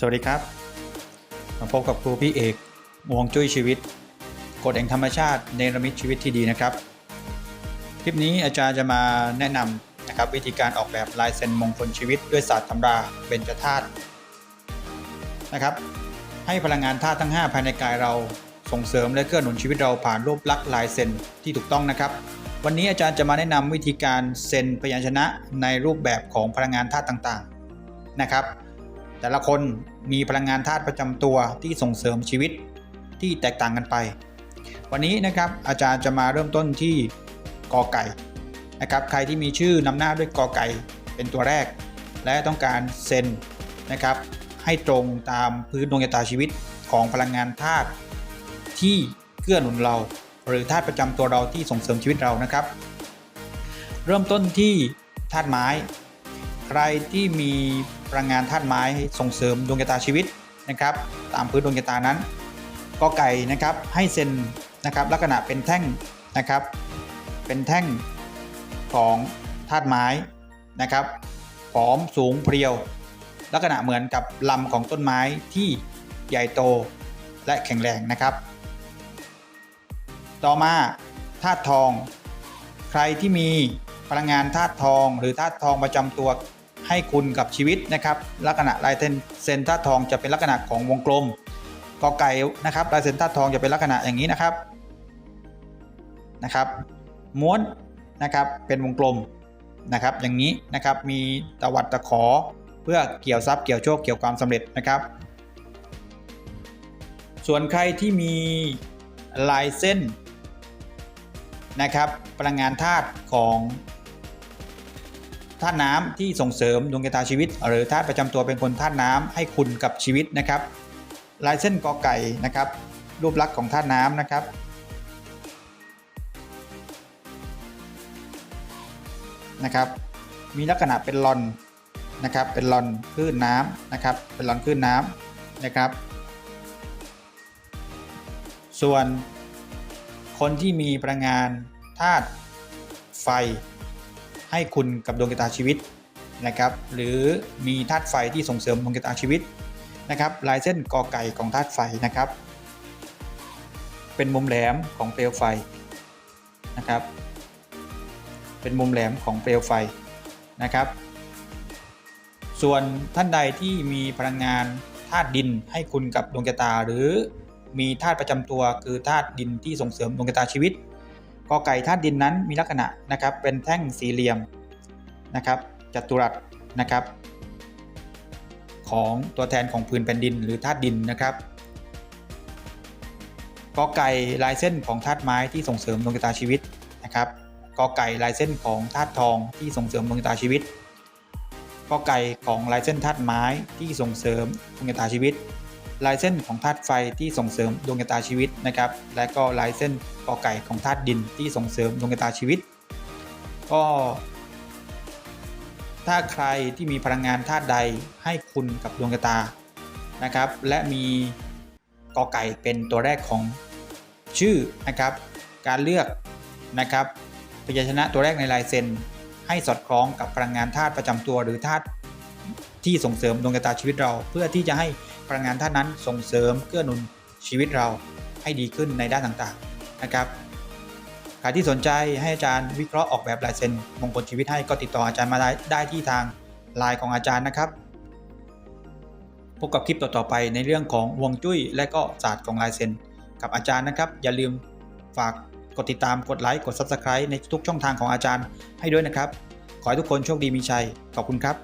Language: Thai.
สวัสดีครับ มาพบกับครูพี่เอกวงจุ้ยชีวิต กฎแห่งธรรมชาติเนรมิตชีวิตที่ดีนะครับ คลิปนี้อาจารย์จะมาแนะนำนะครับวิธีการออกแบบลายเซ็นมงคลชีวิตด้วยศาสตร์ตำราเบญจธาตุนะครับ ให้พลังงานธาตุทั้ง 5 ภายในกายเราส่งเสริมและเกื้อหนุนชีวิตเราผ่านรูปลักษณ์ลายเซ็นที่ถูกต้องนะครับ วันนี้อาจารย์จะมาแนะนำวิธีการเซ็นพยัญชนะในรูปแบบของพลังงานธาตุต่างๆนะครับ แต่ละคนมีพลังงานธาตุประจำตัวที่ส่งเสริมชีวิตที่แตกต่างกันไป วันนี้นะครับอาจารย์จะมาเริ่มต้นที่กอไก่นะครับใครที่มีชื่อนำหน้าด้วยกอไก่เป็นตัวแรก และต้องการเซ็นนะครับให้ตรงตามพื้นดวงชะตาชีวิตของพลังงานธาตุที่เกื้อหนุนเรา หรือธาตุประจำตัวเราที่ส่งเสริมชีวิตเรานะครับ เริ่มต้นที่ธาตุไม้ ใครที่มีพลังงานธาตุไม้ส่งเสริมดวงชะตาชีวิตนะครับ ตามพื้นดวงชะตานั้นกอไก่นะครับให้เซ็นนะครับลักษณะเป็นแท่งนะครับ เป็นแท่งของธาตุไม้นะครับผอมสูงเพรียว ลักษณะเหมือนกับลำของต้นไม้ที่ใหญ่โตและแข็งแรงนะครับ ต่อมาธาตุทอง ใครที่มีพลังงานธาตุทอง หรือธาตุทองประจำตัว ให้คุณกับชีวิตนะครับ ลักษณะลายเซ็นธาตุทองจะเป็นลักษณะของวงกลมกอไก่นะครับลายเซ็นธาตุทองจะเป็นลักษณะอย่างนี้นะครับนะครับ ม้วนนะครับเป็นวงกลมนะครับ อย่างนี้นะครับมีตวัดตะขอเพื่อเกี่ยวทรัพย์เกี่ยวโชคเกี่ยวความสำเร็จนะครับ ส่วนใครที่มีลายเส้นนะครับพลังงานธาตุของ ธาตุน้ำที่ส่งเสริมดวงชะตาชีวิต หรือธาตุประจำตัวเป็นคนธาตุน้ำให้คุณกับชีวิตนะครับลายเส้นกอไก่นะครับ รูปลักษณ์ของธาตุน้ำนะครับนะครับ มีลักษณะเป็นลอนนะครับ เป็นลอนคลื่นน้ำนะครับ เป็นลอนคลื่นน้ำนะครับ ส่วนคนที่มีพลังงานธาตุไฟ ให้คุณกับดวงชะตาชีวิตนะครับ หรือมีธาตุไฟที่ส่งเสริมดวงชะตาชีวิตนะครับ ลายเส้นกอไก่ของธาตุไฟนะครับ เป็นมุมแหลมของเปลวไฟนะครับ เป็นมุมแหลมของเปลวไฟนะครับ ส่วนท่านใดที่มีพลังงานธาตุดินให้คุณกับดวงชะตาหรือมีธาตุประจำตัวคือธาตุดินที่ส่งเสริมดวงชะตาชีวิต กอไก่ธาตุดินนั้นมีลักษณะนะครับเป็นแท่งสี่เหลี่ยมนะครับจัตุรัสนะครับ ของตัวแทนของพื้นแผ่นดินหรือธาตุดินนะครับกอไก่ลายเส้นของธาตุไม้ที่ส่งเสริมดวงชะตาชีวิตนะครับกอไก่ลายเส้นของธาตุทองที่ส่งเสริมดวงชะตาชีวิตกอไก่ของลายเส้นธาตุไม้ที่ส่งเสริมดวงชะตาชีวิต ลายเส้นของธาตุไฟที่ส่งเสริมดวงชะตาชีวิตนะครับ และก็ลายเส้นกอไก่ของธาตุดินที่ส่งเสริมดวงชะตาชีวิต ก็ ถ้าใครที่มีพลังงานธาตุใดให้คุณกับดวงชะตานะครับ และมีกอไก่เป็นตัวแรกของชื่อนะครับ การเลือกนะครับพยัญชนะตัวแรกในลายเซ็นให้สอดคล้องกับพลังงานธาตุประจำตัวหรือธาตุ ที่ส่งเสริมดวงชะตาชีวิตเรา เพื่อที่จะให้พลังงานธาตุนั้นส่งเสริมเกื้อหนุนชีวิตเราให้ดีขึ้นในด้านต่างๆนะครับใครที่สนใจให้อาจารย์วิเคราะห์ออกแบบลายเซ็นมงคลชีวิตให้ก็ติดต่ออาจารย์มาได้ได้ที่ทางไลน์ของอาจารย์นะครับพบกับคลิปต่อๆไปในเรื่องของวงจุ้ย และก็ศาสตร์ของลายเซ็นกับอาจารย์นะครับ อย่าลืมฝากกดติดตามกดไลค์กด Subscribe ในทุกช่องทางของอาจารย์ให้ด้วยนะครับ ขอให้ทุกคนโชคดีมีชัยขอบคุณครับ